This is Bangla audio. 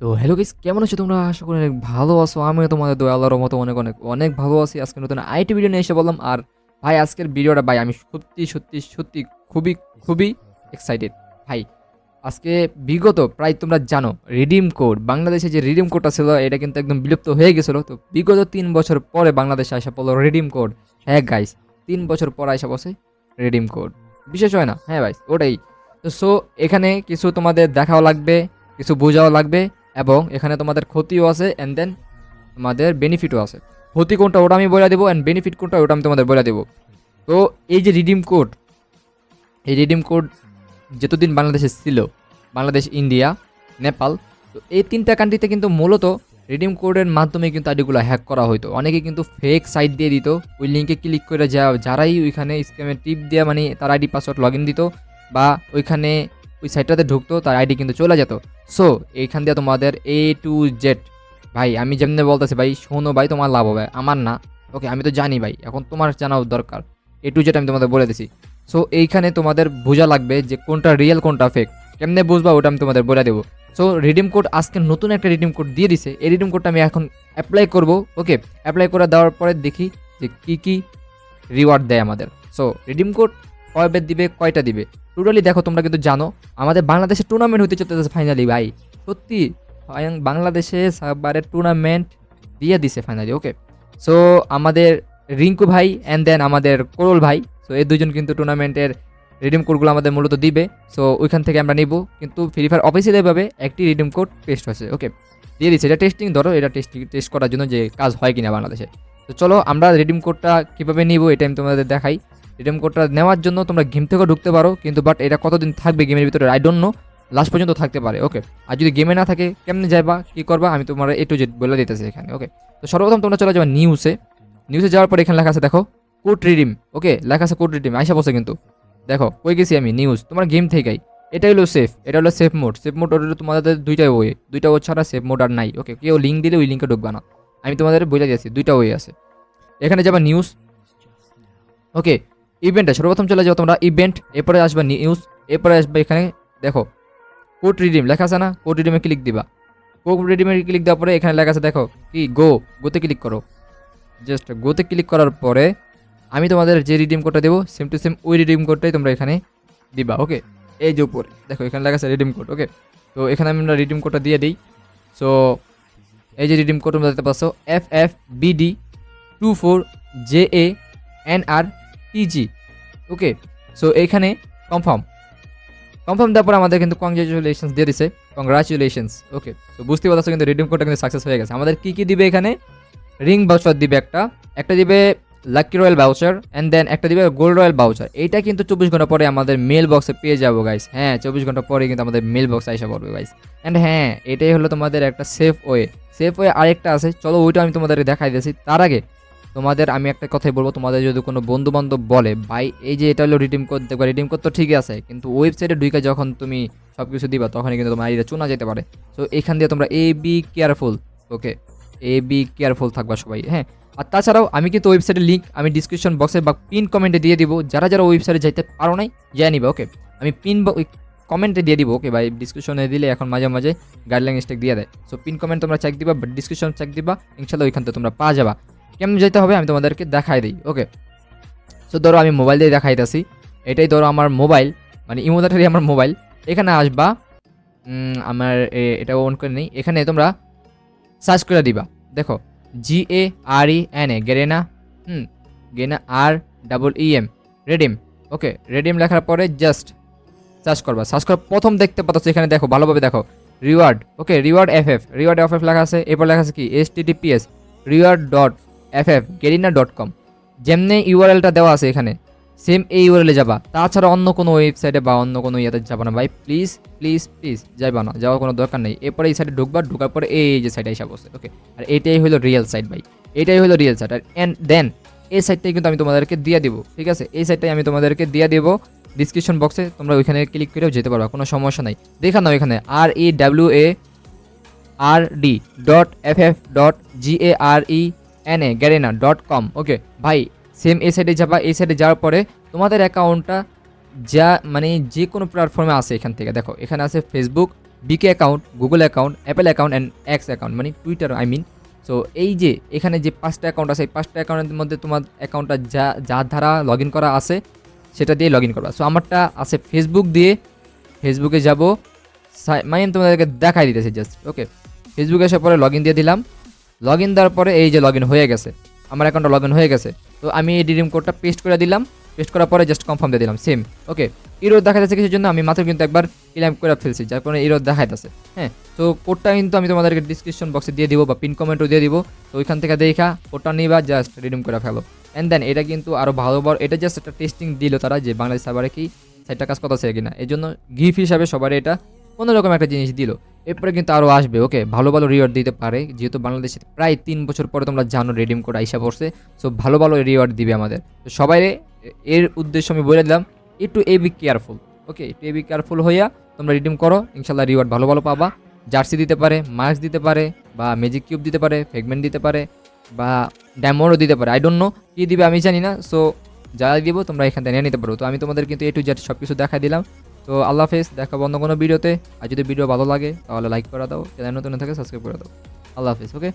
তো হ্যালো গাইস কেমন আছো তোমরা? আশা করি অনেক ভালো আছো। আমিও তোমাদের দোয়া আল্লাহর মতো অনেক অনেক অনেক ভালো আছি। আজকে নতুন আইটি ভিডিও নিয়ে এসে বললাম আর ভাই, আজকের ভিডিওটা ভাই, আমি সত্যি সত্যি সত্যি খুবই খুবই এক্সাইটেড ভাই, আজকে বিগত, প্রায় তোমরা জানো রিডিম কোড বাংলাদেশে যে রিডিম কোডটা ছিল, এটা কিন্তু একদম বিলুপ্ত হয়ে গেছিল। তো বিগত তিন বছর পরে বাংলাদেশে আসা পড়ল রিডিম কোড হ্যাঁ গাইস তিন বছর পর আসা বসে রিডিম কোড বিশেষ হয় না। হ্যাঁ ভাই, ওটাই। তো সো এখানে কিছু তোমাদের দেখাও লাগবে, কিছু বোঝাও লাগবে। এবং এখানে তোমাদের ক্ষতিও আছে অ্যান্ড দেন তোমাদের বেনিফিটও আছে। ক্ষতি কোনটা ওটা আমি বলে দেবো অ্যান্ড বেনিফিট কোনটা ওটা আমি তোমাদের বলে দেবো। তো এই যে রিডিম কোড এই রিডিম কোড যতদিন বাংলাদেশে ছিল, বাংলাদেশ, ইন্ডিয়া, নেপাল, তো এই তিনটা কান্ট্রিতে কিন্তু মূলত রিডিম কোডের মাধ্যমে কিন্তু আইডিগুলো হ্যাক করা হতো অনেকে কিন্তু ফেক সাইট দিয়ে দিত, ওই লিঙ্কে ক্লিক করে যা, যারাই ওইখানে স্ক্যামের টিপ দিয়ে মানে তার আইডি পাসওয়ার্ড লগ ইন দিত, বা ওইখানে ওই সাইটটাতে ঢুকতো, তার আইডি কিন্তু চলে যেত। সো এইখান দিয়ে তোমাদের এ টু জেড ভাই, আমি যেমনি বলতেছি, ভাই, শোনো ভাই, তোমার লাভ হবে, আমার না। ওকে আমি তো জানি ভাই, এখন তোমার জানাও দরকার। এ টু জেড আমি তোমাদের বলে দিছি। সো এইখানে তোমাদের বোঝা লাগবে যে কোনটা রিয়েল কোনটা ফেক কেমনে বুঝবা ওটা আমি তোমাদের বলে দেবো। সো রিডিম কোড আজকে নতুন একটা রিডিম কোড দিয়ে দিছে। এই রিডিম কোডটা আমি এখন অ্যাপ্লাই করব। ওকে অ্যাপ্লাই করে দেওয়ার পরে দেখি যে কী কী রিওয়ার্ড দেয় আমাদের। সো রিডিম কোড কয়বে দিবে, কয়টা দিবে? টোটালি দেখো, তোমরা কিন্তু জানো, আমাদের বাংলাদেশে টুর্নামেন্ট হতে চলতেছে ফাইনালি ভাই। সত্যি বাংলাদেশে সাববারের টুর্নামেন্ট দিয়ে দিছে ফাইনালি ওকে সো আমাদের রিঙ্কু ভাই অ্যান্ড দেন আমাদের কোরল ভাই সো এই দুজন কিন্তু টুর্নামেন্টের রিডিম কোডগুলো আমাদের মূলত দিবে। সো ওইখান থেকে আমরা নিব, কিন্তু ফ্রি ফায়ার অফিসিয়ালিভাবে একটি রিডিম কোড টেস্ট হয়েছে ওকে দিয়ে দিচ্ছে, এটা টেস্টিং ধরো, এটা টেস্টিং টেস্ট করার জন্য যে কাজ হয় কিনা বাংলাদেশে। তো চলো, আমরা রিডিম কোডটা কীভাবে নিব এটা আমি তোমাদের দেখাই। রিডিম কোডটা নেওয়ার জন্য তোমরা গেম থেকেও ঢুকতে পারো, কিন্তু বাট এটা কতদিন থাকবে গেমের ভিতরে আই ডোন্ট নো লাস্ট পর্যন্ত থাকতে পারে ওকে আর যদি গেমে না থাকে, কেমনে যাবা কী করবা, আমি তোমার এ টু জেড বলে দিতেছি এখানে ওকে তো সর্বপ্রথম তোমরা চলে যাবে নিউজে নিউজে যাওয়ার পর এখানে লেখা আছে, দেখো কোড রিডিম ওকে লেখা আছে কোড রিডিম আইসা বসে কিন্তু। দেখো, কই গেছি আমি নিউজ তোমার গেম থেকেই। এটা হলো সেফ এটা হলো সেফ মোড সেফ মোড ওটা তোমাদের দুইটা ওয়ে দুইটা ওয়ে ছাড়া সেফ মোড আর নাই ওকে কেউ লিঙ্ক দিলে ওই লিঙ্কে ঢুকবা না। আমি তোমাদের বলে দিয়েছি, দুইটা ওয়ে আছে। এখানে যাবা নিউজ ওকে ইভেন্টে সর্বপ্রথম চলে যাও তোমরা ইভেন্ট এরপরে আসবে নিউজ এরপরে আসবে এখানে, দেখো কোড রিডিম লেখা আছে না? কোড রিডিমে ক্লিক দিবা। কোড রিডিমে ক্লিক দেওয়ার পরে এখানে লেখা আছে, দেখো, কি? গো গোতে ক্লিক করো। জাস্ট গোতে ক্লিক করার পরে আমি তোমাদের যে রিডিম কোডটা দেবো সেম টু সেম ওই রিডিম কোডটাই তোমরা এখানে দিবা ওকে এই যে উপরে, দেখো, এখানে লেখা আছে রিডিম কোড ওকে তো এখানে আমি আমরা রিডিম কোডটা দিয়ে দিই। সো এই যে রিডিম কোড তোমরা দেখতে পাচ্ছ F F BD two four J A N R TG okay so এইখানে কনফার্ম কনফার্ম দেওয়ার পর আমাদের কিন্তু কংগ্রাচুলেশনস দিয়ে দিছে। কংগ্রাচুলেশনস ওকে তো বুঝতে পারছ কিন্তু রিডিম কোডটা কিন্তু সাকসেস হয়ে গেছে। আমাদের কী কী দিবে এখানে? রিং বাউচার দিবে একটা একটা দিবে lucky royal voucher and then একটা দিবে গোল্ড রয়্যাল বাউচার এইটা কিন্তু চব্বিশ ঘণ্টা পরে আমাদের মেল বক্সে পেয়ে যাব গাইস হ্যাঁ চব্বিশ ঘণ্টা পরে কিন্তু আমাদের মেল বক্সে আসা পড়বে গাইস অ্যান্ড হ্যাঁ এটাই হলো তোমাদের একটা সেফ ওয়ে সেফ ওয়ে আরেকটা আছে। চলো ওইটা আমি তোমাদের দেখাই দিয়েছি। তার আগে তোমাদের, আমি একটা কথাই বলব, তোমাদের যদি কোনো বন্ধু বান্ধব বলে, ভাই, এই যে এটা হলো রিডিম কোড দেখবা রিডিম কোড তো ঠিকই আছে, কিন্তু ওয়েবসাইটে ঢুকে যখন তুমি সব কিছু দিবা, তখনই কিন্তু তোমার আইডিটা চুনা যেতে পারে। তো এখান দিয়ে তোমরা a be careful okay a be careful থাকবা সবাই হ্যাঁ? আর তাছাড়াও আমি কিন্তু ওয়েবসাইটের লিঙ্ক আমি ডিসক্রিপশন বক্সে বা পিন কমেন্টে দিয়ে দিব, যারা যারা ওয়েবসাইটে যাইতে পারো নাই যাই নিবে ওকে আমি পিন কমেন্টে দিয়ে দিব ওকে ভাই ডিসক্রিপশনে দিলে এখন মাঝে মাঝে গাইডলাইন স্টেক দিয়ে দেয়। সো পিন কমেন্ট তোমরা চেক দিবা ডিসক্রিপশন চেক দিবা ইনশাল্লাহ ওইখান থেকে তোমরা পাওয়া যাবা। কেমন যেতে হবে আমি তোমাদেরকে দেখাই দিই ওকে সো ধরো আমি মোবাইল দিয়ে দেখাইতেছি। এটাই ধরো আমার মোবাইল মানে ইমোদাটারি আমার মোবাইল এখানে আসবা আমার এটা অন করে নেই। এখানে তোমরা সার্চ করে দিবা। দেখো G A R E N A Garena hmm গেনা R double E M redeem okay redeem লেখার পরে জাস্ট সার্চ করবা। সার্চ করার প্রথম দেখতে পাচ্ছ এখানে দেখো, ভালোভাবে দেখো reward okay reward F F reward F F লেখা আছে, এরপর লেখা আছে কি? S T T P S reward dot F F Garena dot com যেমনি ইউআরএলটা দেওয়া আছে এখানে সেম এই ইউআরএলে যাবা। তাছাড়া অন্য কোনো ওয়েবসাইটে বা অন্য কোনো ইয়েতে যাবা না ভাই। প্লিজ প্লিজ প্লিজ যাইবা না, যাওয়ার কোনো দরকার নেই। এরপরে এই সাইডে ঢুকবা, ঢুকার পরে এই যে সাইডে এসে বসে ওকে আর এটাই হলো রিয়েল সাইট ভাই। এটাই হলো রিয়েল সাইট আর অ্যান্ড দেন এই সাইটটাই কিন্তু আমি তোমাদেরকে দিয়ে দিব, ঠিক আছে? এই সাইটটাই আমি তোমাদেরকে দিয়ে দিব। ডিসক্রিপশন বক্সে তোমরা ওইখানে ক্লিক করেও যেতে পারবা, কোনো সমস্যা নাই। দেখা নাও এখানে R E W A R D dot F F dot G A R E N A Garena dot com okay ভাই সেম এই সাইডে যাবা এই সাইডে যাওয়ার পরে তোমাদের অ্যাকাউন্টটা যা মানে যে কোনো প্ল্যাটফর্মে আছে এখান থেকে। দেখো, এখানে আছে Facebook VK account Google account Apple account and X account মানে টুইটার আই মিন সো এই যে, এখানে যে পাঁচটা অ্যাকাউন্ট আছে, এই পাঁচটা অ্যাকাউন্টের মধ্যে তোমার অ্যাকাউন্টটা যা, যার দ্বারা লগ ইন করা আছে, সেটা দিয়ে লগ ইন করবা। সো আমারটা আছে ফেসবুক দিয়ে ফেসবুকে যাব। মানে তোমাদেরকে দেখাই দিতেছি জাস্ট ওকে ফেসবুকে আসার পরে লগ ইন দিয়ে দিলাম। লগ ইন দেওয়ার পরে এই যে লগ ইন হয়ে গেছে, আমার অ্যাকাউন্টটা লগ ইন হয়ে গেছে। তো আমি এই ডিডিম কোডটা পেস্ট করে দিলাম পেস্ট করার পরে জাস্ট কনফার্ম দিয়ে দিলাম সেম ওকে ইরোড দেখা যাচ্ছে কিছুর জন্য, আমি মাত্র কিন্তু একবার ক্লাইম করে ফেলছি, যার কারণে ইরোড দেখাইতেছে হ্যাঁ। তো কোডটা কিন্তু আমি তোমাদেরকে ডিসক্রিপশন বক্সে দিয়ে দিব বা পিন কমেন্টও দিয়ে দিব, তো ওইখান থেকে দেখা কোডটা নিবা জাস্ট রিডিম করে ফেলো। অ্যান্ড দেন এটা কিন্তু আরও ভালো বড়, এটা জাস্ট একটা টেস্টিং দিল তারা যে বাংলাদেশ সার্ভারে কি সাইটটা কাজ করতেছে কিনা। এই জন্য গিফট হিসাবে সবার এটা অন্যরকম একটা জিনিস দিল। এরপরে কিন্তু আরও আসবে, ওকে? ভালো ভালো রিওয়ার্ড দিতে পারে। যেহেতু বাংলাদেশে প্রায় তিন বছর পরে তোমরা জানো রেডিম কোড আইসা পড়ছে সো ভালো ভালো রিওয়ার্ড দিবে আমাদের। তো সবাই এর উদ্দেশ্য আমি বলে দিলাম, একটু এ বি কেয়ারফুল ওকে? একটু এ বি কেয়ারফুল হইয়া তোমরা রিডিম করো ইনশাল্লাহ রিওয়ার্ড ভালো ভালো পাবা। জার্সি দিতে পারে মাস্ক দিতে পারে, বা ম্যাজিক কিউব দিতে পারে ফেগমেন্ট দিতে পারে, বা ড্যামোরও দিতে পারে। আই ডোন্ট নো কী দিবে, আমি জানি না সো যা দিব, তোমরা এখান থেকে নিয়ে নিতে পারো। তো আমি তোমাদের কিন্তু এ টু জেড সব কিছু দেখাই দিলাম। তো আল্লাহ হাফেজ, দেখা অন্য কোনো ভিডিওতে। আর যদি ভিডিও ভালো লাগে, তাহলে লাইক করে দাও, চ্যানেল নতুন থাকে সাবস্ক্রাইব করে দাও। আল্লাহ হাফেজ ওকে